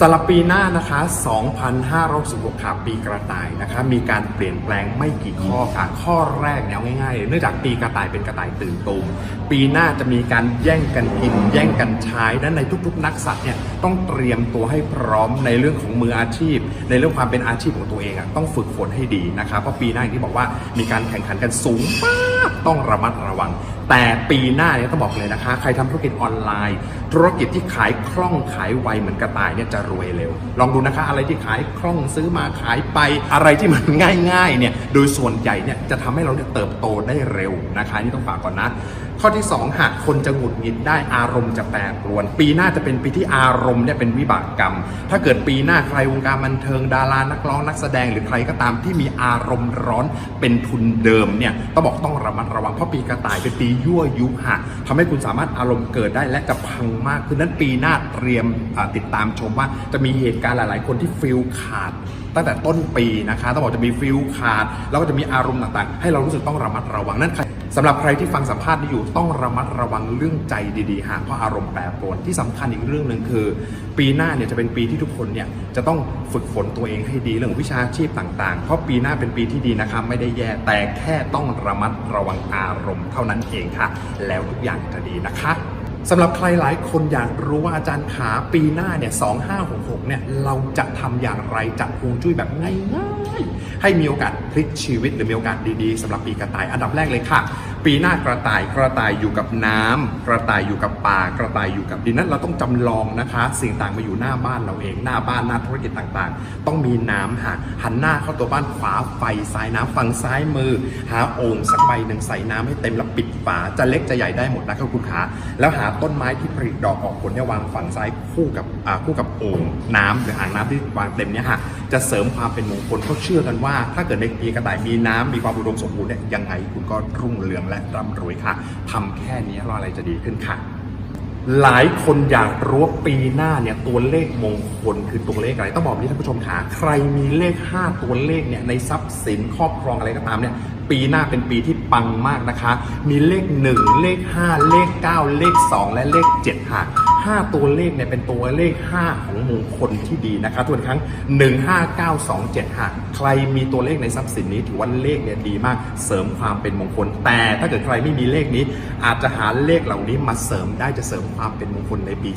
สำหรับปีหน้านะคะ 2,566ค่ะปีกระต่ายนะคะ มีการเปลี่ยนแปลงไม่กี่ข้อค่ะ ข้อแรกเนี่ยง่ายๆ เนื่องจากปีกระต่ายเป็นกระต่ายตื่นตูม ปีหน้าจะมีการแย่งกันกิน แย่งกันใช้ และในทุกๆ นักสัตว์เนี่ยต้องเตรียมตัวให้พร้อมในเรื่องของมืออาชีพ ในเรื่องความเป็นอาชีพของตัวเองอะต้องฝึกฝนให้ดีนะคะ เพราะปีหน้าอย่างที่บอกว่ามีการแข่งขันกันสูงมาก ต้องระมัดระวัง แต่ปีหน้าเนี่ยต้องบอกเลยนะคะ ใครทำธุรกิจออนไลน์ ธุรกิจที่ขายคล่องขายไวเหมือนกระต่ายเนี่ยจะรวยเร็ว ลองดูนะคะ อะไรที่ขายคล่องซื้อมาขายไปอะไรที่มันง่ายๆเนี่ยโดยส่วนใหญ่เนี่ยจะทำให้เราเนี่ยเติบโตได้เร็วนะคะนี่ต้องฝากก่อนนะ ข้อที่ 2 หากคนจะหงุดหงิดได้อารมณ์จะแปรปรวน ปีหน้าจะเป็นปีที่อารมณ์เนี่ยเป็นวิบากกรรม ถ้าเกิดปีหน้าใครวงการบันเทิงดารานักร้องนักแสดงหรือใครก็ตามที่มีอารมณ์ร้อนเป็นทุนเดิมเนี่ยต้องบอกต้องระมัดระวังเพราะปีกระต่ายเป็นปียั่วยุหะทำให้คุณสามารถอารมณ์เกิดได้และจะพังมากคือนั้นปีหน้าเตรียมติดตามชมว่าจะมีเหตุการณ์หลาย ๆ คนที่ฟิลขาดตั้งแต่ต้นปีนะคะต้องบอกจะมีฟิลขาด แล้วก็จะมีอารมณ์ต่างๆ ให้เรารู้สึกต้องระมัดระวังนั่นใครสำหรับใครที่ฟังสัมภาษณ์นี้อยู่ต้องระมัดระวังเรื่องใจดีๆ หากเพราะอารมณ์แปรปรวนที่สำคัญอีกเรื่องหนึ่งคือ ปีหน้าเนี่ยจะเป็นปีที่ทุกคนเนี่ยจะต้องฝึกฝนตัวเองให้ดีเรื่องวิชาชีพต่างๆ เพราะปีหน้าเป็นปีที่ดีนะคะไม่ได้แย่แต่แค่ต้องระมัดระวังอารมณ์เท่านั้นเองค่ะ แล้วทุกอย่างจะดีนะคะสำหรับใครหลายคนอยากรู้ว่าอาจารย์ขาปีหน้าเนี่ย2566เนี่ยเราจะทำอย่างไรจัดฮวงจุ้ยแบบง่ายๆให้มีโอกาสพลิกชีวิตหรือมีโอกาสดีๆสำหรับปีกระต่ายอันดับแรกเลยค่ะ ปีหน้ากระต่ายกระต่ายอยู่กับน้ำกระต่ายอยู่กับป่ากระต่ายอยู่กับดินนั้นเราต้องจำลองนะคะ สิ่งต่างมาอยู่หน้าบ้านเราเอง หน้าบ้านหน้าธุรกิจต่างๆ ต้องมีน้ำค่ะหันหน้าเข้าตัวบ้านขวาไฟซ้ายน้ำฝั่งซ้ายมือ หาโอ่งสักใบหนึ่งใส่น้ำให้เต็มแล้วปิดฝาจะเล็กจะใหญ่ได้หมดนะครับคุณขาแล้วหาต้นไม้ที่ผลิดอกออกผลเนี่ยวางฝั่งซ้ายคู่กับอ่าคู่กับโอ่งน้ำหรืออ่างน้ำที่วางเต็มเนี่ยค่ะจะเสริมความเป็นมงคลเขาเชื่อกันว่า ถ้าเกิดในปีกระต่ายมีน้ำมีความอุดมสมบูรณ์เนี่ยยังไงคุณก็รุ่งเรืองและร่ำรวยค่ะทำแค่นี้รออะไรจะดีขึ้นค่ะ หลายคนอยากรู้ปีหน้าเนี่ยตัวเลขมงคลคือตัวเลขอะไรต้องบอกนี้ท่านผู้ชมขาใครมีเลข 5 ตัวเลขเนี่ยในทรัพย์สินครอบครองอะไรก็ตามเนี่ยปีหน้าเป็นปีที่ปังมากนะคะ มีเลข 1 เลข 5 เลข 9 เลข 2 และเลข 7 ค่ะ 5 ตัวเลขเนี่ยเป็นตัวเลข 5 ของมงคลที่ดีนะคะทวนครั้ง 1 5 9 2 7ค่ะใครมีตัวเลขในทรัพย์สินนี้ถือว่าเลขเนี่ยดีมากเสริมความเป็นมงคล แต่ถ้าเกิดใครไม่มีเลขนี้ อาจจะหาเลขเหล่านี้มาเสริมได้จะเสริมความเป็นมงคลในปี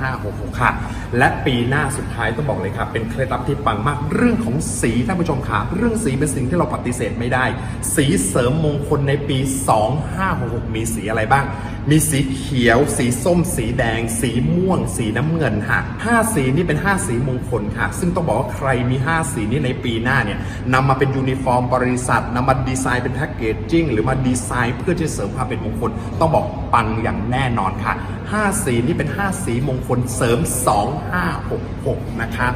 2566ค่ะ และปีหน้าสุดท้ายต้องบอกเลยครับเป็นเคล็ดลับที่ปังมากเรื่องของสีท่านผู้ชมค่ะเรื่องสีเป็นสิ่งที่เราปฏิเสธไม่ได้ สีเสริมมงคลในปี 2566 มีสีอะไรบ้าง มีสีเขียว สีส้ม สีแดง สีม่วง สีน้ำเงินค่ะห้าสีนี้เป็น5สีมงคลค่ะ ซึ่งต้องบอกว่าใครมี5สีนี้ในปีหน้าเนี่ยนำมาเป็นยูนิฟอร์มบริษัทนำมาดีไซน์เป็นแพ็กเกจจิ้งหรือมาดีไซน์เพื่อที่เสริมความเป็นมงคล ต้องบอกปังอย่างแน่นอนค่ะ5สีนี้เป็น5สีมงคลเสริม2566นะคะ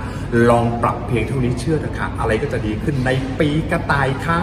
ลองปรับเพียงเท่านี้เชื่อเถอะค่ะอะไรก็จะดีขึ้นในปีกระต่ายค่ะ